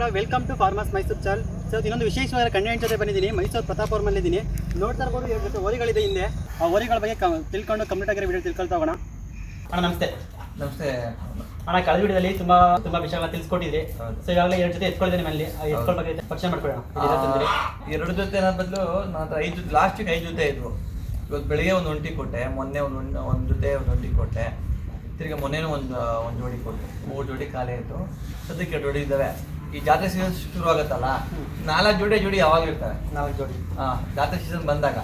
ನಮಸ್ಕಾರಗಳು welcome to farmers Mysuru ಚಾಲ್ so ಇನ್ನೊಂದು ವಿಶೇಷವಾದ ಕಂಟೆಂಟ್ ಜೊತೆ ಬಂದಿದ್ದೀನಿ. ಮೈಸೂರು ಪ್ರತಾಪುರಮಲ್ಲಿದ್ದೀನಿ ನೋಡ್ತಾ ಇರ್ಬೋದು ಎರಡು ಜೊತೆ ಓರಿಗಳಿದೆ ಹಿಂದೆ. ಆ ಓರಿಗಳ ಬಗ್ಗೆ ಕ- ತಿಳ್ಕೊಂಡು ಕಂಪ್ಲೀಟ್ ಆಗಿರೋ ವಿಡಿಯೋ ತಿಳ್ಕೊಳ್ತಾ ಹೋಗೋಣ. ಅಣ್ಣ ನಮಸ್ತೆ. ನಮಸ್ತೆ. ಅಣ್ಣ ಕಳೆದ ವಿಡಿಯೋದಲ್ಲಿ ತುಂಬಾ ತುಂಬಾ ವಿಷಯಗಳನ್ನ ತಿಳಿಸ್ಕೊಟ್ಟಿದ್ರಿ. ಸೊ ಇವಾಗಲೇ ಎರಡು ಜೊತೆ ಎತ್ಕೊಳ್ತೀನಿ ಮನೆಯಲ್ಲಿ ಎತ್ಕೊಳ್ ಬಗ್ಗೆ ಪರಿಚಯ ಮಾಡ್ಕೊಳ್ಳೋಣ. ಎರಡು ಜೊತೆ ಅನ್ನೋ ಬದಲು ನಾನು ಹತ್ರ ಐದು ಲಾಸ್ಟಿಗೆ ಐದು ಜೊತೆ ಇದ್ವು. ಇವತ್ತು ಬೆಳಿಗ್ಗೆ ಒಂದು ಒಂಟಿ ಕೊಟ್ಟೆ ಮೊನ್ನೆ ಒಂದು ಒಂದ್- ಒಂದು ಜೊತೆ ಒಂದು ಒಂಟಿ ಕೊಟ್ಟೆ. ತಿರ್ಗಿ ಮೊನ್ನೆನೂ ಒಂದು ಒಂದು ಜೋಡಿ ಕೊಟ್ಟೆ. ಮೂರು ಜೋಡಿ ಖಾಲಿ ಆಯಿತು. ಸದ್ಯಕ್ಕೆ ಎರಡು ಜೋಡಿ ಇದ್ದಾವೆ ಈ ಜಾತ್ರೆ ಸೀಸನ್ ಶುರು ಆಗುತ್ತಲ್ಲ? ನಾಲ್ಕು ಜೋಡಿ ಜೋಡಿ ಯಾವಾಗ ಇರ್ತವೆ ನಾಲ್ಕು ಜೋಡಿ. ಹಾ ಜಾತ್ರೆ ಸೀಸನ್ ಬಂದಾಗ.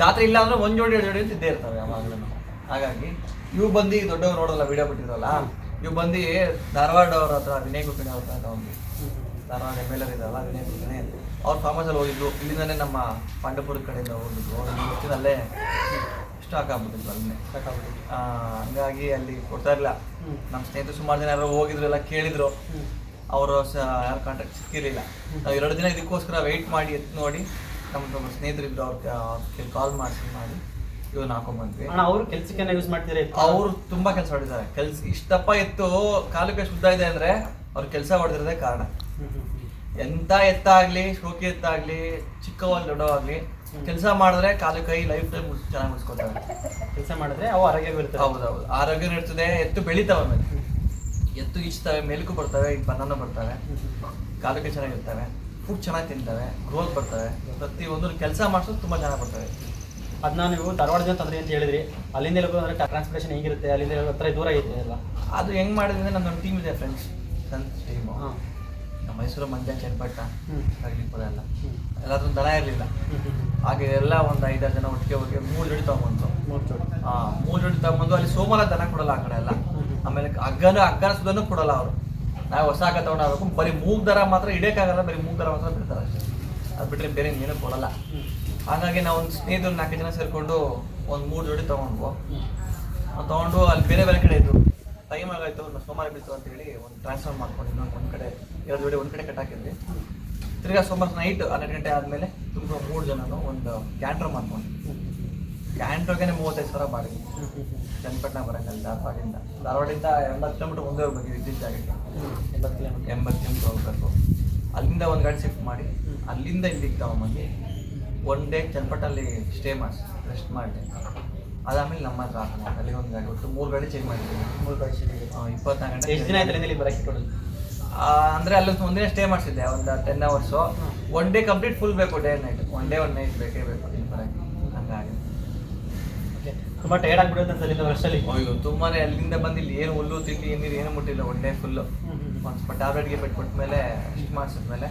ಜಾತ್ರೆ ಇಲ್ಲ ಅಂದ್ರೆ ಒಂದು ಜೋಡಿ ಎರಡು ಜೋಡಿ ಅಂತ ಇದ್ದೇ ಇರ್ತವೆ ಯಾವಾಗಲೂ. ಹಾಗಾಗಿ ಇವು ಬಂದು ದೊಡ್ಡವ್ರು ನೋಡಲ್ಲ ವಿಡಿಯೋ ಬಿಟ್ಟಿರಲ್ಲ ಇವು ಬಂದು ಧಾರವಾಡ ಅವ್ರ ಹತ್ರ ವಿನಯ್ ಗುಪ್ಪಿನ ಅವ್ರ ಹತ್ರ ಒಂದು ಧಾರವಾಡ ಎಂ ಎಲ್ ಎರ್ ಇದಾರಲ್ಲ ವಿನಯ್ ಗುಪ್ಪಿನೇ ಅವ್ರ ಫಾರ್ಮಸಲ್ಲಿ ಹೋಗಿದ್ರು. ಇಲ್ಲಿಂದನೇ ನಮ್ಮ ಪಾಂಡಪುರ ಕಡೆಯಿಂದ ಹೋಗಿದ್ರು. ಅಲ್ಲೇ ಸ್ಟಾಕ್ ಆಗ್ಬಿಟ್ಟಿದ್ರು ಅಲ್ಲೇ ಹಾಗಾಗಿ ಅಲ್ಲಿ ಕೊಡ್ತಾ ಇರಲಿಲ್ಲ. ನಮ್ಮ ಸ್ನೇಹಿತರು ಸುಮಾರು ಜನ ಯಾರೋ ಹೋಗಿದ್ರು ಎಲ್ಲ ಕೇಳಿದ್ರು. ಅವರು ಯಾರು ಕಾಂಟ್ಯಾಕ್ಟ್ ಸಿಕ್ಕಿರಲಿಲ್ಲ. ನಾವು ಎರಡು ದಿನ ಇದಕ್ಕೋಸ್ಕರ ವೆಯ್ಟ್ ಮಾಡಿ ಎತ್ತು ನೋಡಿ ನಮ್ಮ ಸ್ನೇಹಿತರಿದ್ರು ಅವ್ರಿಗೆ ಕಾಲ್ ಮಾಡಿಸಿ ಮಾಡಿ ಇವನ್ನ ಹಾಕೊಂಡ್ಬಂದ್ವಿ ಅವರು ಕೆಲಸಕ್ಕೆ ಯೂಸ್ ಮಾಡ್ತೀರಿ ಅವರು ತುಂಬಾ ಕೆಲಸ ಹೊಡಿದ್ದಾರೆ ಕೆಲಸ ಇಷ್ಟಪ್ಪ ಎತ್ತು ಕಾಲಕ್ಕೆ ಶುದ್ಧ ಇದೆ ಅಂದ್ರೆ ಅವ್ರು ಕೆಲಸ ಹೊಡೆದಿರೋದೇ ಕಾರಣ. ಎಂತ ಎತ್ತಾಗ್ಲಿ ಶೋಕಿ ಎತ್ತಾಗ್ಲಿ ಚಿಕ್ಕವಾಗಿ ದೊಡ್ಡವಾಗ್ಲಿ ಕೆಲಸ ಮಾಡಿದ್ರೆ ಕಾಲು ಕೈ ಲೈಫ್ ಟೈಮ್ ಚೆನ್ನಾಗಿ ಮುಗಿಸ್ಕೊತಾರೆ ಕೆಲಸ ಮಾಡಿದ್ರೆ ಅವು ಆರೋಗ್ಯವಿರ್ತದೆ ಹೌದೌದು. ಆರೋಗ್ಯ ಇರ್ತದೆ ಎತ್ತು ಬೆಳಿತಾವೆ ಆಮೇಲೆ ಎತ್ತು ಈಚ್ತವೆ ಮೇಲಕ್ಕೂ ಬರ್ತವೆ ಈಗ ಬನಾನ ಬರ್ತವೆ. ಕಾಲಕ್ಕೆ ಚೆನ್ನಾಗಿರ್ತವೆ ಫುಡ್ ಚೆನ್ನಾಗಿ ತಿಂತವೆ ಗ್ರೋತ್ ಬರ್ತವೆ. ಪ್ರತಿ ಒಂದು ಕೆಲಸ ಮಾಡಿಸೋದು ತುಂಬ ಚೆನ್ನಾಗಿ ಬರ್ತವೆ ಅದನ್ನ ನೀವು ಧಾರವಾಡದಿಂದ ತಂದ್ರಿ ಅಂತ ಹೇಳಿದ್ರಿ. ಅಲ್ಲಿಂದ ಎಲ್ಲೋ ಅಂದ್ರೆ ಟ್ರಾನ್ಸ್ಪೋರ್ಟೇಷನ್ ಹೇಗಿರುತ್ತೆ? ಅಲ್ಲಿಂದ ಎಲ್ಲೋ ಹತ್ರ ದೂರ ಇದೆ ಅಲ್ವಾ ಅದು ಹೆಂಗ್ ಮಾಡಿದ್ರೆ ಅಂದ್ರೆ ಒಂದು ಟೀಮ್ ಇದೆ ಫ್ರೆಂಡ್ಸ್ ನನ್ನ ಟೀಮು ಹಾಂ. ನಮ್ಮ ಮೈಸೂರು ಮಂಡ್ಯ ಚನ್ನಪಟ್ಟ ಎಲ್ಲ. ಎಲ್ಲಾದ್ರೂ ದನ ಇರಲಿಲ್ಲ. ಹಾಗೆ ಎಲ್ಲ ಒಂದು ಐದಾರು ಜನ ಒಟ್ಟಿಗೆ ಹೋಗಿ ಮೂರು ಜೋಡಿ ತಗೊಂಬಂತು ಮೂರು ಜೋಡಿ. ಆ ಮೂರು ಜೋಡಿ ತಗೊಂಬಂದು ಅಲ್ಲಿ ಸೋಮವಾರ ದನ ಕೊಡಲ್ಲ ಆ ಕಡೆ ಎಲ್ಲ. ಆಮೇಲೆ ಅಗ್ಗನ ಹಗ್ಗನ ಸುದನ್ನು ಕೊಡಲ್ಲ ಅವರು. ನಾವು ಹೊಸ ಹಗ್ಗ ತಗೊಂಡಾಗಬೇಕು. ಬರೀ ಮೂಗ್ ದರ ಮಾತ್ರ ಇಡೇಕಾಗಲ್ಲ ಬರೀ ಮೂಗ್ ದರ ಮಾತ್ರ ಬಿಡ್ತಾರೆ ಅಷ್ಟೇ. ಅದು ಬಿಟ್ಟರೆ ಬೇರೆ ಏನೂ ಕೊಡಲ್ಲ. ಹಾಗಾಗಿ ನಾವು ಒಂದು ಸ್ನೇಹಿತರು ನಾಲ್ಕು ಜನ ಸೇರಿಕೊಂಡು ಒಂದು ಮೂರು ಜೋಡಿ ತಗೊಂಡ್ವು. ತಗೊಂಡು ಅಲ್ಲಿ ಬೇರೆ ಬೇರೆ ಕಡೆ ಇದ್ದು ಟೈಮ್ ಒಂದು ಸೋಮವಾರ ಬಿತ್ತು ಅಂತ ಹೇಳಿ ಒಂದು ಟ್ರಾನ್ಸ್ಫರ್ ಮಾಡ್ಕೊಂಡು ಇನ್ನೊಂದು ಒಂದು ಕಡೆ, ಎರಡು ಜೋಡಿ ಒಂದು ಕಡೆ ಕಟ್ಟಾಕಿದ್ವಿ ತಿರ್ಗಾ ಸೋಮವಾರ ನೈಟ್ ಹನ್ನೆರಡು ಗಂಟೆ ಆದಮೇಲೆ ತುಂಬ ಮೂರು ಜನನು ಒಂದು ಕ್ಯಾಂಟ್ರ್ ಮಾಡ್ಕೊಂಡು ಕ್ಯಾಂಟ್ರೋಗೆ ಮೂವತ್ತೈದು ಸಾವಿರ ಬಾಡಿಗೆ. ಚನ್ನಪಟ್ಟಣ ಬರೋಂಗಲ್ಲ ಧಾರವಾಡಿಂದ ಧಾರವಾಡಿಂದ ಎಂಬತ್ತು ಕಿಲೋಮೀಟರ್ ಮುಂದೆ ಹೋಗ್ಬೇಕು ವಿದ್ಯುತ್ ಜಾಗಕ್ಕೆ. ಎಂಬತ್ತು ಕಿಲೋಮೀಟರ್ ಎಂಬತ್ತು ಕಿಲೋಮೀಟರ್ ಹೋಗ್ಬೇಕು. ಅಲ್ಲಿಂದ ಒಂದು ಗಾಡಿ ಶಿಫ್ಟ್ ಮಾಡಿ ಅಲ್ಲಿಂದ ಇಲ್ಲಿಗೆ ತಗೊಂಬಂದು ಒನ್ ಡೇ ಚನ್ನಪಟ್ಟಲ್ಲಿ ಸ್ಟೇ ಮಾಡಿ ರೆಸ್ಟ್ ಮಾಡಿ. ಅದಾದ್ಮೇಲೆ ನಮ್ಮ ಹತ್ರ ಅಲ್ಲಿ ಒಂದು ಗಾಡಿ ಒಟ್ಟು ಮೂರು ಗಾಡಿ ಚೇಂಜ್ ಮಾಡಿದ್ದೀವಿ. ಮೂರು ಗಾಡಿ ಇಪ್ಪತ್ನಾಲ್ಕು ಗಂಟೆ ಎಷ್ಟು ದಿನ ಆಯ್ತು ಇಲ್ಲಿ ಬರಕ್ಕೆ ಕೊಡೋದು ಅಂದರೆ ಅಂದ್ರೆ ಅಲ್ಲಿ ಒಂದಿನ ಸ್ಟೇ ಮಾಡಿಸಿದ್ದೆ ಒಂದು ten hours one day complete full ಬೇಕು day night one day one night ಬೇಕೇ ಬೇಕು ಇಲ್ಲಿ ಬರೋಕ್ಕೆ ಹಂಗಾಗಿ ಓಕೆ ತುಂಬ ಟೈರ್ಡ್ ಆಗ್ಬಿಡುತ್ತೆ ಅಲ್ಲಿಂದ ವರ್ಷದಲ್ಲಿ ಅಯ್ಯೋ ತುಂಬಾನೇ ಅಲ್ಲಿಂದ ಬಂದು ಇಲ್ಲಿ ಏನು ಹುಲ್ಲು ತಿಂಡಿ ಏನಿರು ಏನು ಮುಟ್ಟಿಲ್ಲ ಫುಲ್ ಟ್ಯಾಬ್ಲೆಟ್ ಫುಲ್ಲು ಒಂದು ಟ್ಯಾಬ್ಲೆಟ್ಗೆ ಬಿಟ್ಕೊಟ್ಟ ಮೇಲೆ ಇಷ್ಟು ಮಾಡಿಸಿದ್ಮೇಲೆ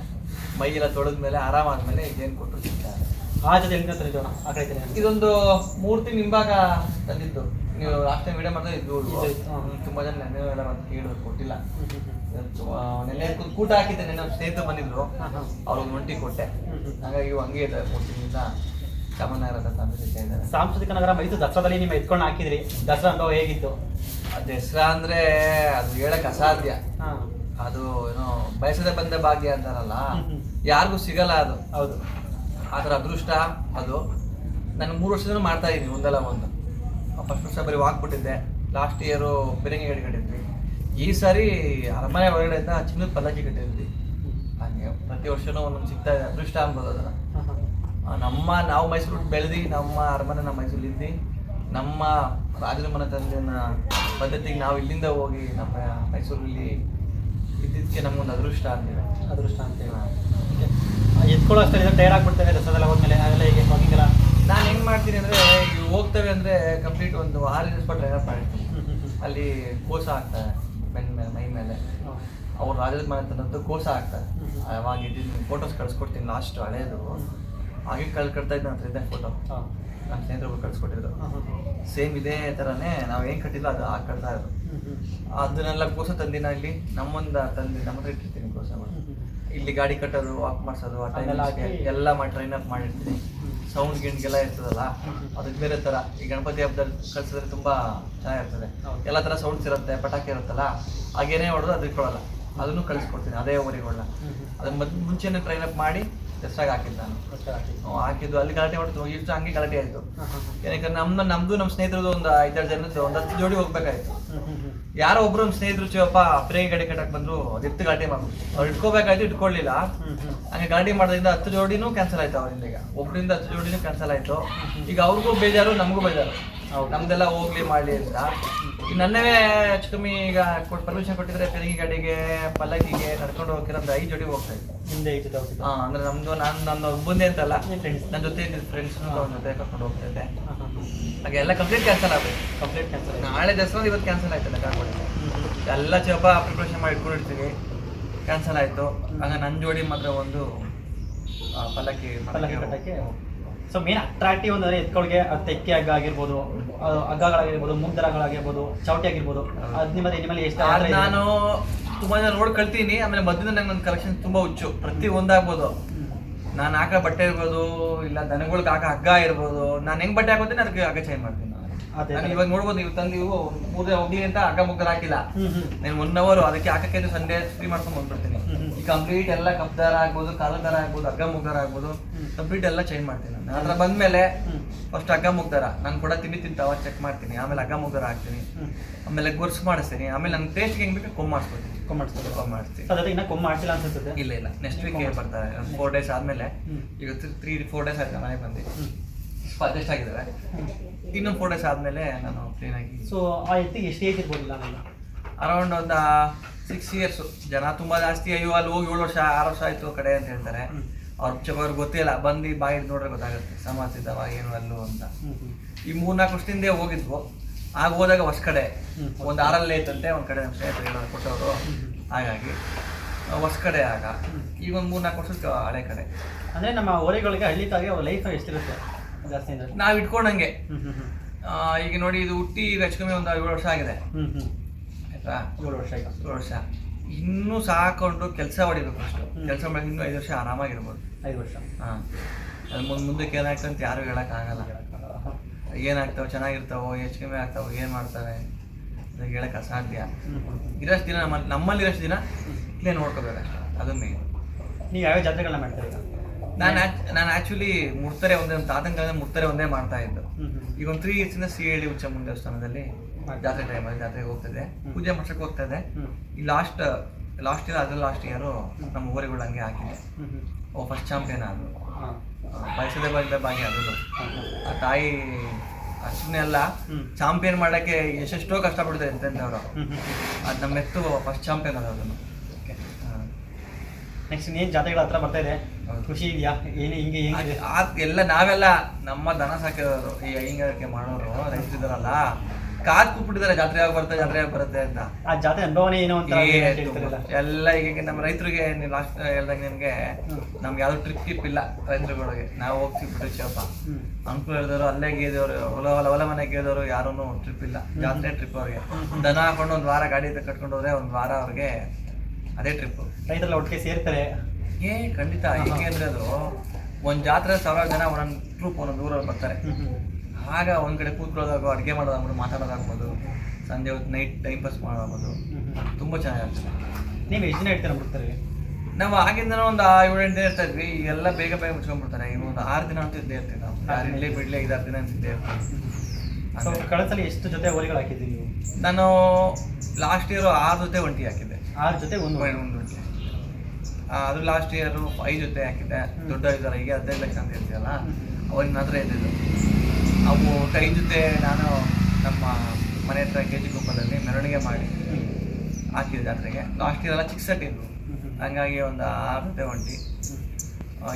ಮೈ ಎಲ್ಲ ತೊಳೆದ್ಮೇಲೆ ಆರಾಮಾದ್ಮೇಲೆ ಇದೇನು ಕೊಟ್ಟರು ತಿಂತಾರೆ ಆ ಜೊತೆ ಎಲ್ಲಿಂದ ತಂದಿದ್ದೋಣ ಆ ಕಡೆ ಇದ್ದೇನೆ ಇದೊಂದು ಮೂರ್ತಿ ನಿಂಬಾಗ ಹಿಂಭಾಗ ತಂದಿದ್ದು. ನೀವು ಲಾಸ್ಟ್ ಟೈಮ್ ವಿಡಿಯೋ ಮಾಡಿದ್ರೆ ಇದು ತುಂಬಾ. ಜನ ನೆನ್ನೆ ಎಲ್ಲ ಬಂದು ಕೇಳಿದ್ರು ಕೊಟ್ಟಿಲ್ಲ. ನೆನ್ನೆ ಕೂತ್ ಕೂಟ ಹಾಕಿದ್ದೆ ನೆನ್ನೆ ಸ್ನೇಹಿತರು ಬಂದಿದ್ರು. ಅವ್ರಿಗೆ ಒಂಟಿ ಕೊಟ್ಟೆ. ಹಾಗಾಗಿ ಇವು ಹಂಗೆ ಇದೆ ಮೂರು ಸಾಂಸ್ಕೃತಿಕ ಇದ್ದಾರೆ. ಸಾಂಸ್ಕೃತಿಕ ನಗರ ಮೈಸೂರು ದಸರಾದಲ್ಲಿ ನಿಮ್ಮ ಎತ್ಕೊಂಡು ಹಾಕಿದ್ರಿ. ದಸರಾ ಅನುಭವ ಹೇಗಿತ್ತು? ದಸರಾ ಅಂದ್ರೆ ಅದು ಹೇಳಕ್ ಅಸಾಧ್ಯ. ಹಾಂ. ಅದು ಏನೋ ಬಯಸದೆ ಬಂದ ಭಾಗ್ಯ ಅಂತಾರಲ್ಲ. ಯಾರಿಗೂ ಸಿಗಲ್ಲ ಅದು. ಹೌದು. ಅದರ ಅದೃಷ್ಟ ಅದು. ನಾನು ಮೂರು ವರ್ಷದಿಂದ ಮಾಡ್ತಾ ಇದ್ದೀನಿ ಒಂದಲ್ಲ ಒಂದು. ಫಸ್ಟ್ ವರ್ಷ ಬರೀ ವಾಕ್ಬಿಟ್ಟಿದ್ದೆ ಲಾಸ್ಟ್ ಇಯರು ಬೆರಂಗಿ ಕಟ್ಟಿದ್ವಿ ಈ ಸಾರಿ ಅರಮನೆ ಒಳಗಡೆಯಿಂದ ಚಿನ್ನದ ಪಲ್ಲಕ್ಕಿ ಕಟ್ಟಿದ್ವಿ. ಹಾಗೆ ಪ್ರತಿ ವರ್ಷನೂ ಒಂದೊಂದು ಸಿಗ್ತಾ ಇದೆ ಅದೃಷ್ಟ ಅನ್ಬೋದು ಅದನ್ನು. ನಮ್ಮ ನಾವು ಮೈಸೂರು ಬೆಳೆದು ನಮ್ಮ ಅರಮನೆ ನಮ್ಮ ಮೈಸೂರಲ್ಲಿ ಇದ್ದು ನಮ್ಮ ರಾಜರ ಮನೆ ತಂದೆನ ಪದ್ಧತಿಗೆ ನಾವು ಇಲ್ಲಿಂದ ಹೋಗಿ ನಮ್ಮ ಮೈಸೂರಲ್ಲಿ ಇದ್ದಿದ್ದಕ್ಕೆ ನಮಗೊಂದು ಅದೃಷ್ಟ ಅಂತೇವೆ ಅದೃಷ್ಟ ಅಂತೇಳಿ ಎತ್ಕೊಳ್ಳೋ ಅಷ್ಟರಲ್ಲಿ ಟೈರ್ಡ್ ಆಗ್ಬಿಡ್ತೇವೆ ದಸರಾದೆಲ್ಲ ಹೋದ್ಮೇಲೆ ಅದೆಲ್ಲ ಹೀಗೆ ಹೋಗಿಲ್ಲ ನಾನು ಹೆಂಗೆ ಮಾಡ್ತೀನಿ ಅಂದರೆ ಹೋಗ್ತೇವೆ ಅಂದರೆ ಕಂಪ್ಲೀಟ್ ಒಂದು ಆರು ದಿವಸ ಮಾಡಿರ್ತೀನಿ ಅಲ್ಲಿ ಕೋಸ ಆಗ್ತಾರೆ ಬೆನ್ ಮೇಲೆ ಮೈ ಮೇಲೆ. ಅವ್ರು ರಾಜದ ಮನೆ ತಂದಂತೂ ಕೋಸ ಆಗ್ತಾರೆ ಅವಾಗ ಇದ್ದಿದ್ದು ಫೋಟೋಸ್ ಕಳಿಸ್ಕೊಡ್ತೀನಿ ಲಾಸ್ಟ್ ಹಳೇದು. ಹಾಗೆ ಕಳ್ ಕಟ್ತಾ ಇದ್ದೆ ನನ್ನ ಹತ್ರ ಫೋಟೋ ನನ್ನ ನಮ್ಮ ಸ್ನೇಹಿತರು ಕಳ್ಸಿಕೊಟ್ಟಿದ್ರು ಹಾಂ ಸೇಮ್ ಇದೇ ಥರನೇ ನಾವು ಏನು ಕಟ್ಟಿಲ್ಲ ಅದು ಹಾಕಿ ಕಟ್ತಾ ಇರೋದು. ಅದನ್ನೆಲ್ಲ ಕೋಸ ತಂದಿನ ಇಲ್ಲಿ ನಮ್ಮೊಂದು ತಂದಿ ನಮ್ಮ ಹತ್ರ ಇಟ್ಟಿರ್ತೀನಿ ಕೋಸಗಳು ಇಲ್ಲಿ ಗಾಡಿ ಕಟ್ಟೋದು ವಾಕ್ ಮಾಡಿಸೋದು ಆ ಟೈಮ್ ಎಲ್ಲ ಮಾಡಿ ಟ್ರೈನ್ ಅಪ್ ಮಾಡಿರ್ತೀನಿ. ಸೌಂಡ್ ಗಿಂಡ್ಗೆಲ್ಲ ಇರ್ತದಲ್ಲ ಅದಕ್ಕೆ ಬೇರೆ ಥರ ಈ ಗಣಪತಿ ಹಬ್ಬದಲ್ಲಿ ಕಳ್ಸಿದ್ರೆ ತುಂಬ ಚೆನ್ನಾಗಿರ್ತದೆ. ಎಲ್ಲ ಥರ ಸೌಂಡ್ಸ್ ಇರುತ್ತೆ ಪಟಾಕಿ ಇರುತ್ತಲ್ಲ ಹಾಗೇನೇ ಹೊಡೆದು ಅದಕ್ಕೆ ಕೊಡೋಲ್ಲ. ಅದನ್ನು ಕಳಿಸ್ಕೊಡ್ತೀನಿ ಅದೇ ಊರಿಗಳನ್ನ ಅದನ್ನ ಮುಂಚೆನೇ ಟ್ರೈನ್ ಅಪ್ ಮಾಡಿ ದಸರಾಗೆ ಹಾಕಿದ್ದು ನಾನು. ಹಾಕಿದ್ದು. ಅಲ್ಲಿ ಗಲಾಟೆ ಮಾಡ್ತು ಇಷ್ಟು ಹಂಗೆ ಗಲಾಟೆ ಆಯಿತು. ಯಾಕಂದ್ರೆ ನಮ್ಮ ನಮ್ದು ನಮ್ಮ ಸ್ನೇಹಿತರದ್ದು ಒಂದು ಐದಾರು ಜನದ್ದು ಒಂದು ಹತ್ತು ಜೋಡಿ ಹೋಗ್ಬೇಕಾಯ್ತು. ಯಾರೋ ಒಬ್ರು ನಮ್ಮ ಸ್ನೇಹಿತರು ಶಿವಪ್ಪ ಪ್ರೇಗ್ ಗಾಡಿ ಕಟ್ಟಕ್ ಬಂದ್ರು. ಅದು ಎತ್ತು ಗಾಡಿ ಮಾಡ್ಬಿಟ್ಟು ಅವ್ರು ಇಟ್ಕೋಬೇಕಾಯ್ತು ಇಟ್ಕೊಳ್ಳಿಲ್ಲ. ಹಂಗೆ ಗಲಾಟೆ ಮಾಡೋದ್ರಿಂದ ಹತ್ತು ಜೋಡಿನೂ ಕ್ಯಾನ್ಸಲ್ ಆಯ್ತು ಅವರಿಂದ ಈಗ ಒಬ್ರಿಂದ ಹತ್ತು ಜೋಡಿನೂ ಕ್ಯಾನ್ಸಲ್ ಆಯ್ತು. ಈಗ ಅವ್ರಿಗೂ ಬೇಜಾರು ನಮಗೂ ಬೇಜಾರು. ನಮ್ದೆಲ್ಲ ಹೋಗ್ಲಿ ಮಾಡ್ಲಿ ಅಂತ. ನನ್ನವೇ ನನ್ನೇ ಹೆಚ್ಚು ಕಮ್ಮಿ ಈಗ ಕೊಟ್ಟು ಪರ್ಮಿಷನ್ ಕೊಟ್ಟಿದ್ರೆ ತೆರಿಗೆ ಗಾಡಿಗೆ ಪಲ್ಲಕ್ಕಿಗೆ ನಡ್ಕೊಂಡು ಹೋಗ್ತೀರ ಒಂದು ಐದು ಜೋಡಿ ಹೋಗ್ತಾ ಇದ್ದೆ ಹಿಂದೆ ಇದ್ದು ಹೋಗ್ತಿದ್ದ ಹಾ ಅಂದ್ರೆ ನಮ್ದು ನಾನು ನನ್ನ ಒಬ್ಬಂದೇ ಅಂತಲ್ಲ? ನನ್ನ ಜೊತೆ ಫ್ರೆಂಡ್ಸ್ ಅವ್ರ ಜೊತೆ ಕರ್ಕೊಂಡು ಹೋಗ್ತಾ ಇದ್ದೆ. ಹಾಗೆ ಎಲ್ಲ ಕಂಪ್ಲೀಟ್ ಕ್ಯಾನ್ಸಲ್ ಆಗ್ಬೇಕು ಕಂಪ್ಲೀಟ್ ಕ್ಯಾನ್ಸಲ್ ನಾಳೆ ದಸರಾ ಇವತ್ತು ಕ್ಯಾನ್ಸಲ್ ಆಯ್ತಲ್ಲ ಕರ್ಕೊಂಡು ಎಲ್ಲ ಚಪ ಪ್ರಿಪ್ರೇಷನ್ ಮಾಡಿ ಇಟ್ಕೊಂಡಿರ್ತೀವಿ ಕ್ಯಾನ್ಸಲ್ ಆಯ್ತು. ಹಾಗೆ ನನ್ನ ಜೋಡಿ ಮಾತ್ರ ಒಂದು ಪಲ್ಲಕ್ಕಿ ಪಲ್ಲಕ್ಕಿ ಕಟ್ಟಕ್ಕೆ ಸೊ ಮೇನ್ ಅಟ್ರಾಕ್ಟಿವ್ ಅಂದರೆ ಎತ್ಕೊಳ್ಗೆ ಅದು ತೆಕ್ಕೆ ಹಗ್ಗ ಆಗಿರ್ಬೋದು ಹಗ್ಗಗಳಾಗಿರ್ಬೋದು ಮುಗ್ದರಗಳಾಗಿರ್ಬೋದು ಚೌಟಿ ಆಗಿರ್ಬೋದು. ಅದು ನಿಮ್ಮಲ್ಲಿ ನಿಮ್ಮಲ್ಲಿ ಎಷ್ಟು ನಾನು ತುಂಬಾ ಜನ ನೋಡ್ ಕಳ್ತೀನಿ ಆಮೇಲೆ ಮಧ್ಯದಿಂದ ನಂಗೆ ನನ್ನ ಕಲೆಕ್ಷನ್ ತುಂಬಾ ಹುಚ್ಚು. ಪ್ರತಿ ಒಂದಾಗ್ಬೋದು. ನಾನು ಹಾಕೋ ಬಟ್ಟೆ ಇರ್ಬೋದು ಇಲ್ಲ ದನಗಳ್ಗೆ ಹಾಕೋ ಹಗ್ಗ ಇರ್ಬೋದು ನಾನು ಹೆಂಗ್ ಬಟ್ಟೆ ಹಾಕೋತೀನಿ ಅದಕ್ಕೆ ಹಗ್ಗ ಚೇಂಜ್ ಮಾಡ್ತೀನಿ ನಾನು. ಇವಾಗ ನೋಡ್ಬೋದು ನೀವು ತಂದು ಇವು ಮೂರೇ ಹೋಗ್ಲಿ ಅಂತ ಹಗ್ಗ ಮುಗ್ಗರ ಹಾಕಿಲ್ಲ. ನಾನು ಒನ್ ಅವರ್ ಅದಕ್ಕೆ ಹಾಕಕ್ಕೆ ಸಂಡೇ ಫ್ರೀ ಮಾಡ್ಕೊಂಡು ಬಂದ್ಬಿಡ್ತೀನಿ. ಕಂಪ್ಲೀಟ್ ಎಲ್ಲ ಕಪ್ ದಾರ ಆಗ್ಬೋದು ಕಾಲು ದಾರ ಆಗ್ಬೋದು ಹಗ್ಗ ಮುಗ್ದಾರ ಆಗ್ಬೋದು ಕಂಪ್ಲೀಟ್ ಎಲ್ಲ ಚೇಂಜ್ ಮಾಡ್ತೀನಿ ನಾನು. ಅದ್ರ ಬಂದ್ಮೇಲೆ ಫಸ್ಟ್ ಹಗ್ಗ ಮುಗ್ದಾರ ನಾನು ಕೂಡ ತಿಂಡಿ ತಿಂತಾವ ಚೆಕ್ ಮಾಡ್ತೀನಿ. ಆಮೇಲೆ ಹಗ್ಗ ಮುಗ್ದಾರ ಹಾಕ್ತೀನಿ ಆಮೇಲೆ ಗುರ್ಸ್ ಮಾಡಿಸ್ತೀನಿ. ಆಮೇಲೆ ನನ್ನ ಟೇಸ್ಟ್ ಹೆಂಗ್ ಬೇಕು ಕೊಮ್ಮ ಮಾಡಿಸ್ಕೊತೀನಿ. ಕೊಮ್ಮ ಮಾಡಿಸ್ಬೋದು ಕೊಮ್ಮ ಮಾಡ್ತೀನಿ. ಅದೇ ಇನ್ನ ಕೊಮ್ಮ ಮಾಡಿಸಿಲ್ಲ ಅನ್ಸುತ್ತೆ. ಇಲ್ಲ ಇಲ್ಲ. ನೆಕ್ಸ್ಟ್ ವೀಕ್ ಬರ್ತಾರೆ ಫೋರ್ ಡೇಸ್ ಆದ್ಮೇಲೆ. ಈಗ ತ್ರೀ ಫೋರ್ ಡೇಸ್ ಆಯ್ತು ಮನೆಗೆ ಬಂದು. ಅಡ್ಜಸ್ಟ್ ಆಗಿದ್ದಾರೆ ಇನ್ನೊಂದು ಫೋರ್ ಡೇಸ್ ಆದ್ಮೇಲೆ ನಾನು ಕ್ಲೀನ್ ಆಗಿ ಸೊ ಆ ಎತ್ತಿಗೆ ಎಷ್ಟು ಏಜ್ ಇರ್ಬೋದಿಲ್ಲ ಅರೌಂಡ್ ಒಂದು ಸಿಕ್ಸ್ ಇಯರ್ಸ್ ಜನ ತುಂಬಾ ಜಾಸ್ತಿ ಅಯ್ಯೋ ಅಲ್ಲಿ ಹೋಗಿ ಏಳು ವರ್ಷ ಆರು ವರ್ಷ ಆಯ್ತು ಕಡೆ ಅಂತ ಹೇಳ್ತಾರೆ. ಅವ್ರ ಅವ್ರಿಗೆ ಗೊತ್ತಿಲ್ಲ ಬಂದು ಬಾಯಿ ನೋಡ್ರೆ ಗೊತ್ತಾಗುತ್ತೆ ಸಮಾಜಿದವ ಏನು ಅಲ್ಲೂ ಅಂತ. ಈ ಮೂರ್ನಾಲ್ಕು ವರ್ಷದಿಂದ ಹೋಗಿದ್ವು. ಆಗ ಹೋದಾಗ ಹೊಸ ಕಡೆ. ಒಂದು ಆರಲ್ಲಿ ಐತಂತೆ ಒಂದು ಕಡೆ ನಮ್ಮ ಸ್ನೇಹಿತರು ಕೊಟ್ಟವರು. ಹಾಗಾಗಿ ಹೊಸ ಕಡೆ ಆಗ. ಈಗ ಒಂದು ಮೂರ್ನಾಲ್ಕು ವರ್ಷ ಹಳೆ ಕಡೆ. ಅಂದ್ರೆ ನಮ್ಮ ಓರೆಗಳಿಗೆ ಹಳ್ಳಿ ತಾಗೆ ಅವ್ರ ಲೈಫ್ ಎಷ್ಟಿರುತ್ತೆ? ಜಾಸ್ತಿ ನಾವು ಇಟ್ಕೊಂಡಂಗೆ. ಈಗ ನೋಡಿ ಇದು ಹುಟ್ಟಿ ಈಗ ಹೆಚ್ಚು ಕಮ್ಮಿ ಒಂದು ಏಳು ವರ್ಷ ಆಗಿದೆ. ಆಯ್ತಾ ಏಳು ವರ್ಷ ಆಯ್ತು. ಏಳು ವರ್ಷ. ಇನ್ನೂ ಸಾಕೊಂಡು ಕೆಲಸ ಹೊಡಿಬೇಕು ಅಷ್ಟು ಕೆಲಸ ಮಾಡಿ ಇನ್ನೂ ಐದು ವರ್ಷ ಆರಾಮಾಗಿರ್ಬೋದು. ಐದು ವರ್ಷ. ಹಾಂ. ಅದು ಮುಂದೆ ಮುಂದಕ್ಕೆ ಏನಾಗ್ತದೆ ಅಂತ ಯಾರು ಹೇಳೋಕ್ಕಾಗಲ್ಲ ಏನಾಗ್ತಾವೆ ಚೆನ್ನಾಗಿರ್ತಾವೋ ಹೆಚ್ಚು ಕಮ್ಮಿ ಆಗ್ತಾವೋ ಏನು ಮಾಡ್ತವೆ ಅದಕ್ಕೆ ಹೇಳಕ್ಕೆ ಅಸಾಧ್ಯ. ಇರೋಷ್ಟು ದಿನ ನಮ್ಮ ನಮ್ಮಲ್ಲಿ ಇರೋಷ್ಟು ದಿನ ಇಲ್ಲೇ ನೋಡ್ಕೋಬೇಕು ಅಷ್ಟೇ. ಅದನ್ನೇ ನೀವು ಯಾವ್ಯಾವ ಜಾತ್ರೆಗಳನ್ನ ಮಾಡ್ತಾ ಈಗ ನಾನು ನಾನು ಆ್ಯಕ್ಚುಲಿ ಮುಡ್ತಾರೆ ಒಂದೇ ಒಂದು ತಾತನ ಮುಡ್ತಾರೆ ಒಂದೇ ಮಾಡ್ತಾ ಇದ್ದು. ಈಗ ಒಂದು ತ್ರೀ ಇಯರ್ಸಿಂದ ಸಿ ಹೇಳಿ ಉಚ್ಚಮ್ಮನ ದೇವಸ್ಥಾನದಲ್ಲಿ ಜಾತ್ರೆ ಟೈಮಲ್ಲಿ ಜಾತ್ರೆಗೆ ಹೋಗ್ತದೆ ಪೂಜೆ ಮಾಡ್ಸಕ್ಕೆ ಹೋಗ್ತಾ ಇದೆ ಈ ಲಾಸ್ಟ್ ಲಾಸ್ಟ್ ಇಯರ್ ಅದ್ರ ಲಾಸ್ಟ್ ಇಯರು ನಮ್ಮ ಊರುಗಳು ಹಂಗೆ ಹಾಕಿದೆ. ಓ ಫಸ್ಟ್ ಚಾಂಪಿಯನ್ ಆದರು ಬಯಸದೆ ಬಯಸದೆ ಬಂದ ಭಾಗ್ಯ ಆದರು ಆ ತಾಯಿ ಅಷ್ಟನ್ನೇ ಅಲ್ಲ ಚಾಂಪಿಯನ್ ಮಾಡೋಕ್ಕೆ ಎಷ್ಟೆಷ್ಟೋ ಕಷ್ಟಪಡ್ತಾರೆ ಎಂತೆಂಥವ್ರು. ಅದು ನಮ್ಮೆತ್ತು ಫಸ್ಟ್ ಚಾಂಪಿಯನ್ ಆದ್ರು ಅದನ್ನು. ನೆಕ್ಸ್ಟ್ ಏನು ಜಾತ್ರೆಗಳ ಹತ್ರ ಬರ್ತಾ ಇದೆ. ಖುಷಿ ಇದೆಯಾ? ಏನು ಹಿಂಗೆ ಹೆಂಗಿದೆ ಎಲ್ಲ ನಾವೆಲ್ಲ ನಮ್ಮ ದನ ಸಾಕಿರೋರು ಈ ಹೈಂಗಾರಿಕೆ ಮಾಡೋರು ರೈತರಿದಾರಲ್ಲ ಕಾದ್ ಕೂತ್ಬಿಟ್ಟಿದ್ದಾರೆ ಜಾತ್ರೆ ಯಾವಾಗ ಬರುತ್ತೆ ಜಾತ್ರೆ ಯಾವಾಗ ಬರುತ್ತೆ ಅಂತ. ಆ ಜಾತ್ರೆ ಅನುಭವನೇ ಏನೋ ಅಂತ ಹೇಳ್ತಾರಲ್ಲ ಎಲ್ಲ ಈಗ ನಮ್ಮ ರೈತರಿಗೆ ಲಾಸ್ಟ್ ಹೇಳ್ದಾಗ ನಿಮಗೆ. ನಮ್ಗೆ ಯಾವ್ದು ಟ್ರಿಪ್ ಟಿಪ್ ಇಲ್ಲ ರೈತರುಗಳಿಗೆ. ನಾವು ಹೋಗ್ತೀವಿ ಬಿಟ್ಟು ಚಪ್ಪ ಅಂಕಲ್ ಅನುಕೂಲ ಹೇಳಿದವರು ಅಲ್ಲೇ ಗೇದವರು ಹೊಲ ಹೊಲ ಹೊಲ ಮನೆ ಗೇದವರು ಯಾರೂ ಟ್ರಿಪ್ ಇಲ್ಲ. ಜಾತ್ರೆ ಟ್ರಿಪ್ ಅವ್ರಿಗೆ. ದನ ಹಾಕೊಂಡು ಒಂದು ವಾರ ಗಾಡಿ ಕಟ್ಕೊಂಡು ಹೋದ್ರೆ ಒಂದು ವಾರ ಅವ್ರಿಗೆ ಅದೇ ಟ್ರಿಪ್ ರೈತರೆಲ್ಲ ಒಟ್ಟಿಗೆ ಸೇರ್ತಾರೆ. ಏ ಖಂಡಿತ ಹೇಗೆ ಅಂದ್ರೆ ಅದು ಒಂದು ಜಾತ್ರೆ ಸಾವಿರ ಜನ ಒಂದೊಂದು ಟ್ರೂಪ್ ಒಂದೊಂದು ಊರಲ್ಲಿ ಬರ್ತಾರೆ. ಆಗ ಒಂದ್ ಕಡೆ ಕೂತ್ಕೊಳ್ಳೋದಾಗ ಅಡುಗೆ ಮಾಡೋದಾಗ್ಬೋದು ಮಾತಾಡೋದಾಗ್ಬೋದು ಸಂಜೆ ಹೊತ್ತು ನೈಟ್ ಟೈಮ್ ಪಾಸ್ ಮಾಡೋದಾಗ್ಬೋದು ತುಂಬಾ ಚೆನ್ನಾಗಿರ್ತದೆ ನೀವು ಎಷ್ಟು ದಿನ ಇರ್ತೀರ ಬಿಡ್ತಾರೆ? ನಾವು ಆಗಿಂದ ಒಂದು ಏಳು ಎಂಟು ದಿನ ಇರ್ತಾ ಇದ್ವಿ ಎಲ್ಲ ಬೇಗ ಬೇಗ ಮುಚ್ಕೊಂಡ್ಬಿಡ್ತಾರೆ. ಈಗ ಒಂದು ಆರು ದಿನ ಅಂತ ಇದ್ದೇ ಇರ್ತೀವಿ ನಾವು. ಇಲ್ಲೇ ಬಿಡ್ಲಿ ಐದಾರು ದಿನ ಅಂತ ಇದ್ದೇ ಇರ್ತೀವಿ. ಹಂಗೆ. ಎಷ್ಟು ಜೊತೆ ಓರಿಗಳು ಹಾಕಿದ್ದೀವಿ ನೀವು? ನಾನು ಲಾಸ್ಟ್ ಇಯರ್ ಆರು ಜೊತೆ ಒಂಟಿ ಹಾಕಿದ್ದೆ. ಆರು ಜೊತೆ ಒಂದು ಅದು ಲಾಸ್ಟ್ ಇಯರ್ ಐದು ಜೊತೆ ಹಾಕಿದ್ದೆ. ದೊಡ್ಡ ಇದ್ದಾರೆ ಈಗ ಹದಿನೈದು ಲಕ್ಷ ಅಂತ ಇರ್ತೀವಲ್ಲ ಅವಾಗ ಮಾತ್ರ ಹತ್ರ ಇದ್ದಿದ್ದು. ಅವು ಕೈ ಐದು ಜೊತೆ ನಾನು ನಮ್ಮ ಮನೆ ಹತ್ರ ಕೆ ಜಿ ಕುಪ್ಪದಲ್ಲಿ ಮೆರವಣಿಗೆ ಮಾಡಿ. ಹಾಕಿದ್ದೆ ಜಾತ್ರೆಗೆ ಲಾಸ್ಟ್ ಇಯರ್ ಎಲ್ಲ ಚಿಕ್ಕ ಸೆಟ್ ಇದ್ವು ಹ್ಮ್. ಹಂಗಾಗಿ ಒಂದು ಆರು ಜೊತೆ ಒಂಟಿ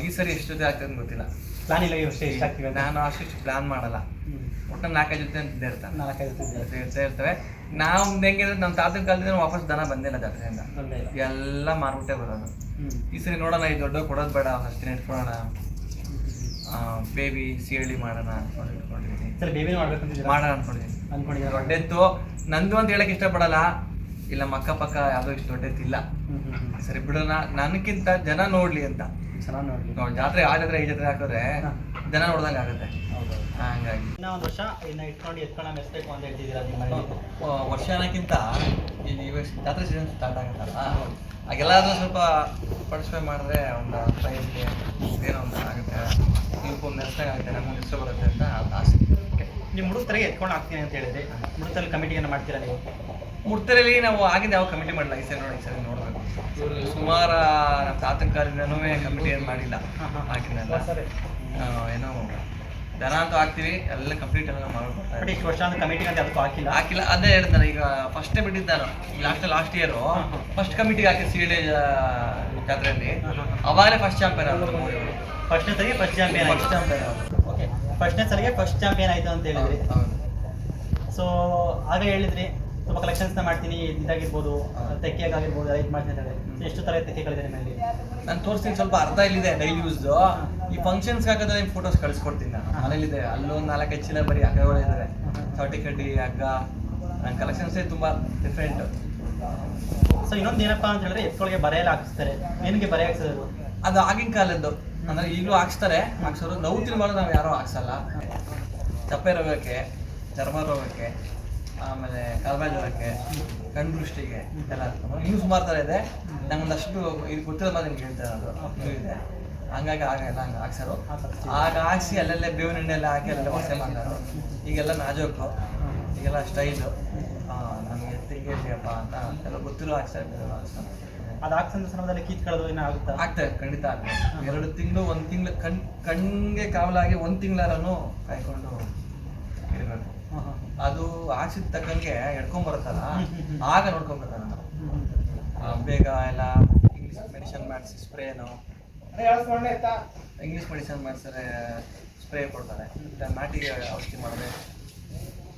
ಈ ಸರಿ ಎಷ್ಟು ಜೊತೆ ಆಗ್ತದೆ ಅಂತ ಗೊತ್ತಿಲ್ಲ. ಪ್ಲಾನ್ ಇಲ್ಲ ನಾನು ಅಷ್ಟು ಪ್ಲಾನ್ ಮಾಡಲ್ಲ. ಒಟ್ಟು ನಾಲ್ಕೈದು ಜೊತೆ ಅಂತ ಇರ್ತಾನೆ ನಾಲ್ಕೈದು ಜೊತೆ ಇರ್ತವೆ. ನಾವು ಹೆಂಗೆ ನಮ್ಮ ತಾತನ ಕಾಲದಿಂದ ವಾಪಸ್ ದನ ಬಂದಿಲ್ಲ ಜಾತ್ರೆಯಿಂದ. ಎಲ್ಲ ಮಾರ್ಬಿಟ್ಟೆ ಬರೋದು. ಈ ಸರಿ ನೋಡೋಣ ಈ ದೊಡ್ಡ ಕೊಡೋದು ಬೇಡ ಫಸ್ಟ್ ಇಟ್ಕೊಳ್ಳೋಣ. ಬೇಬಿ ಸಿಹಳಿ ಮಾಡೋಣ ಅನ್ಕೊಂಡು ಇಟ್ಕೊಂಡಿದ್ದೀನಿ ಸರಿ ಬೇಬಿನ ಮಾಡ್ಬೇಕು ಅಂತಿದ್ದೀರಾ? ಮಾಡೋಣ ಅನ್ಕೊಂಡಿದ್ದೀನಿ ಅನ್ಕೊಂಡಿದ್ದೀನಿ ದೊಡ್ಡೆತ್ತು. ನಂದು ಅಂತ ಹೇಳಕ್ ಇಷ್ಟಪಡಲ್ಲ. ಇಲ್ಲ ನಮ್ಮ ಅಕ್ಕಪಕ್ಕ ಯಾವುದೋ ಇಷ್ಟು ದೊಡ್ಡೆತ್ತಿಲ್ಲ. ಸರಿ ಬಿಡೋಣ. ನನಗಿಂತ ಜನ ನೋಡ್ಲಿ ಅಂತ. ಚೆನ್ನಾಗಿ ನೋಡ್ಲಿ. ನೋಡಿ ಜಾತ್ರೆ ಆ ಜಾತ್ರೆ ಈ ಜಾತ್ರೆ ಹಾಕಿದ್ರೆ ಜನ ನೋಡ್ದಂಗೆ ಆಗುತ್ತೆ. ಹಾಗಾಗಿ ಹಂಗಾಗಿ. ಇನ್ನ ಒಂದು ವರ್ಷ ಇನ್ನ ಇಟ್ಕೊಂಡು ಎತ್ಕೊಂಡು ಮೆಸ್ಬೇಕು ಅಂತ ಹೇಳ್ತಿದ್ದೀರಾ ನಿಮ್ಮ ವರ್ಷ ಅನ್ನೋಕ್ಕಿಂತ ಈ ಇವಾಗ ಜಾತ್ರೆ ಸೀಸನ್ ಸ್ಟಾರ್ಟ್ ಆಗುತ್ತಲ್ಲ? ಆಗೆಲ್ಲಾದ್ರೂ ಸ್ವಲ್ಪ ಪಾರ್ಟಿಸಿಪೇಟ್ ಮಾಡಿದ್ರೆ ಒಂದು ಪ್ರೈಸ್ಗೆ ಏನೋ ಒಂದು ಆಗುತ್ತೆ. ನೀವು ನೆಸ್ಟಾಗ ಆಗುತ್ತೆ ನಮ್ಗೊಂದು ಇಷ್ಟ ಬರುತ್ತೆ ಅಂತ ಆಸೆ. ನಿಮ್ಮ ಮುಡುಕ್ತರಿಗೆ ಎತ್ಕೊಂಡು ಹಾಕ್ತೀನಿ ಅಂತ ಹೇಳಿದ್ರಿ. ಮುಡುಕ್ತಲ್ಲಿ ಕಮಿಟಿಯನ್ನು ಮಾಡ್ತೀರಾ ನೀವು? ಮುಡ್ತರಲ್ಲಿ ನಾವು ಆಗಿಂದ ಯಾವ ಕಮಿಟಿ ಮಾಡಲ್ಲ ಈ ಸರಿ ನೋಡಿ ಈ ಸರಿ ನೋಡಬೇಕು. ಇವರು ಸುಮಾರು ತಾತನ ಕಾಲದಿಂದನೂ ಕಮಿಟಿ ಏನು ಮಾಡಿಲ್ಲ. ಆಗಿಂದೆಲ್ಲ ಏನೋ ದನ ಅಂತೂ ಹಾಕ್ತೀವಿ ಎಲ್ಲ ಕಂಪ್ಲೀಟ್ ಎಲ್ಲ ಮಾಡ್ಕೊಡ್ತಾ ಬಟ್ ಇಷ್ಟು ವರ್ಷ ಕಮಿಟಿ ಅಂತ ಅದಕ್ಕೂ ಹಾಕಿಲ್ಲ. ಹಾಕಿಲ್ಲ ಅದೇ ಹೇಳ್ತಾರೆ ಈಗ ಫಸ್ಟೇ ಬಿಟ್ಟಿದ್ದ ನಾನು ಲಾಸ್ಟ್ ಲಾಸ್ಟ್ ಇಯರು ಫಸ್ಟ್ ಕಮಿಟಿಗೆ ಹಾಕಿ ಸೀಡೆ ಜಾತ್ರೆಯಲ್ಲಿ. ಅವಾಗಲೇ ಫಸ್ಟ್ ಚಾಂಪಿಯನ್ ಫಸ್ಟ್ನೇ ಸರಿಗೆ first champion first champion okay ಫಸ್ಟ್ನೇ ಸರಿಗೆ ಫಸ್ಟ್ ಚಾಂಪಿಯನ್ ಆಯ್ತು ಅಂತ ಹೇಳಿದ್ರಿ. ಸೊ ಆಗ ಹೇಳಿದ್ರಿ ತುಂಬ ಕಲೆಕ್ಷನ್ಸ್ನ ಮಾಡ್ತೀನಿ ಇದಾಗಿರ್ಬೋದು ತೆಕ್ಕೆಯಾಗಿರ್ಬೋದು ಇದು ಮಾಡ್ತೀನಿ ಎಷ್ಟು ಥರ ತೆಕ್ಕೆಗಳಿದೆ ನಿಮ್ಮಲ್ಲಿ ನಾನು ತೋರಿಸ್ತೀನಿ ಸ್ವಲ್ಪ ಅರ್ಧ ಇಲ್ಲಿದೆ ಡೈಲಿ ಯೂಸ್ ಈ ಫಂಕ್ಷನ್ಸ್ ಹಾಕಿದ್ರೆ ಫೋಟೋಸ್ ಕಳಿಸ್ಕೊಡ್ತೀನಿ ನಾನು. ಮನೇಲಿದೆ ಅಲ್ಲೊಂದು ನಾಲ್ಕು ಚೀಲ ಬರೀ ಹಗ್ಗಗಳು ಇದ್ದಾರೆ ಚೌಟಿ ಕಡ್ಡಿ ಹಗ್ಗ. ನನ್ನ ಕಲೆಕ್ಷನ್ಸೇ ತುಂಬ ಡಿಫ್ರೆಂಟ್ ಸೊ ಇನ್ನೊಂದು ಏನಪ್ಪ ಅಂತ ಹೇಳಿದ್ರೆ ಎತ್ಕೊಳಗೆ ಬರೆಯಲ್ಲ ಹಾಕಿಸ್ತಾರೆ. ಏನಕ್ಕೆ ಬರೆ ಹಾಕ್ಸೋದು. ಅದು ಆಗಿನ ಕಾಲದ್ದು. ಅಂದ್ರೆ ಈಗಲೂ ಹಾಕ್ಸ್ತಾರೆ. ಹಾಕ್ಸೋರು ನೋವು ತಿನ್ಬಾರ್ದು ನಾವು ಯಾರೂ ಹಾಕ್ಸಲ್ಲ. ಚಪ್ಪೆ ರೋಗಕ್ಕೆ ಚರ್ಮ ರೋಗಕ್ಕೆ ಆಮೇಲೆ ಕಾಲ್ಬಾಯಿ ಜ್ವರಕ್ಕೆ ಕಣ್ಣು ದೃಷ್ಟಿಗೆ ಎಲ್ಲ ಯೂಸ್ ಸುಮಾರು ಥರ ಇದೆ. ನಂಗೆ ಒಂದಷ್ಟು ಇದು ಗೊತ್ತಿರೋ ಮಾತ್ರ ನಿಮ್ಗೆ ಹೇಳ್ತಾ ಇರೋದು. ಇದೆ ಹಂಗಾಗಿ ಆಗಲ್ಲ ಹಂಗೆ ಹಾಕ್ಸೋರು. ಆಗ ಹಾಕ್ಸಿ ಅಲ್ಲೆಲ್ಲೇ ಬೇವಿನ ಎಣ್ಣೆ ಎಲ್ಲ ಹಾಕಿ ಅಲ್ಲೆಲ್ಲ ವಾಸೆ ಮಾಡೋರು ಈಗೆಲ್ಲ ನಾಜೋಕು ಈಗೆಲ್ಲ ಸ್ಟೈಲು. ನಮಗೆ ತೆಗಿಯಪ್ಪ ಅಂತ ಎಲ್ಲ ಗೊತ್ತಿರೋ ಹಾಕ್ಸ್ತಾರೆ ಬೇರೆಯವ್ರು ಅದು ಅದು ಸಮಯದಲ್ಲಿ ಕೀತ್ ಕಳೆದು ಏನೋ ಆಗುತ್ತಾ? ಆಗ್ತದೆ ಖಂಡಿತ ಆಗ್ತದೆ ಎರಡು ತಿಂಗಳು ಒಂದು ತಿಂಗಳು ಕಣ್ ಕಣ್ಣಿಗೆ ಕಾವಲಾಗಿ ಒಂದು ತಿಂಗಳಾರನು ಕಾಯ್ಕೊಂಡು ಅದು ಹಾಕ್ಸಿದ ತಕ್ಕಂಗೆ ಹ್ಮ್. ಆಗ ನೋಡ್ಕೊಂಬರ್ತಾರೆ ನಾವು. ಬೇಗ ಎಲ್ಲ ಇಂಗ್ಲೀಷ್ ಮೆಡಿಸನ್ ಮಾಡಿಸಿ ಸ್ಪ್ರೇನು ಇಂಗ್ಲೀಷ್ ಮೆಡಿಸನ್ ಮಾಡಿಸಿದ್ರೆ ಸ್ಪ್ರೇ ಕೊಡ್ತಾರೆ. ನಾಟಿಗೆ ಔಷಧಿ ಮಾಡಿದ್ರೆ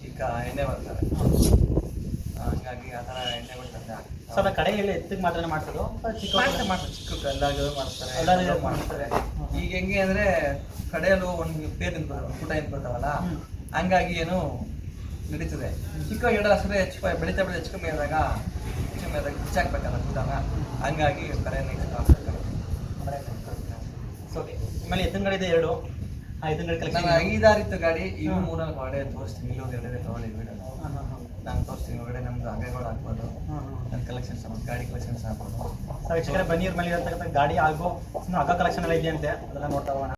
ಈಗ ಎಣ್ಣೆ ಬರ್ತಾರೆ ಹಂಗಾಗಿ ಆ ಥರ ಎಣ್ಣೆ ಬರ್ತಾರೆ ಸೊ ಅದ ಕಡೆ ಎತ್ತಿಗೆ ಮಾತ್ರ ಮಾಡ್ತಾರೆ ಮಾಡ್ತಾರೆ ಚಿಕ್ಕ ಕಲ್ಲಾಗ ಮಾಡ್ತಾರೆ. ಮಾಡ್ತಾರೆ. ಈಗ ಹೆಂಗೆ ಅಂದ್ರೆ ಕಡೆಯಲ್ಲೂ ಒಂದು ಪೇರ್ ನಿಂತ್ಕೊಳ್ತಾವೆ ಊಟ ನಿಂತ್ಕೊಳ್ತಾವಲ್ಲ. ಹಂಗಾಗಿ ಏನು ನಡೀತದೆ. ಚಿಕ್ಕ ಗಿಡ ಅಷ್ಟೇ ಹೆಚ್ಚು ಬೆಳೀತಾ ಬೆಳೀತಾ ಹೆಚ್ಚು ಕಮ್ಮಿ ಆದಾಗ ಹೆಚ್ಚು ಕಮ್ಮಿ ಆದಾಗ ಬಿಚ್ಚಾಕ್ಬೇಕಲ್ಲ ಪುಟನ ಹಂಗಾಗಿ ಕರೆಯನ್ನು ನೆಕ್ಸ್ಟ್ ಸೊ ಆಮೇಲೆ ಎತ್ತಿನ ಗಾಡಿ ಇದೆ ಎರಡು? ಆ ಎತ್ತಿನ ಗಾಡಿ ನಾನು ಕಲೆಕ್ಷನ್ ಐದಾರಿತ್ತು ಗಾಡಿ. ಇವು ಮೂರ ಮೂರನಾಲ್ಕು ಗಾಡಿ ತೋರಿಸ್ತೀನಿ. ಇಲ್ಲೊಂದು ಎರಡೇ ತಗೊಳ್ಳಿ ಬಿಡೋಣ ನಾನು ತೋರಿಸ್ತೀನಿ. ಒಳಗಡೆ ನಮ್ದು ಅಂಗೈಗಳು ಹಾಕ್ಬೋದು. ನನ್ನ ಕಲೆಕ್ಷನ್ ಕಲೆಕ್ಷನ್ಸ್ ಗಾಡಿ ಕಲೆಕ್ಷನ್ಸ್ ಹಾಕ್ಬೋದು ಸೊ ವೀಕ್ಷಕರೇ ಬನ್ನಿ ಮೇಲೆ ಇರತಕ್ಕಂಥ ಗಾಡಿ ಹಾಗೂ ಇನ್ನು ಹಗ್ಗ ಕಲೆಕ್ಷನ್ ಎಲ್ಲ ಇದೆಯಂತೆ. ಅದೆಲ್ಲ ನೋಡ್ತಾ ಹೋಗೋಣ.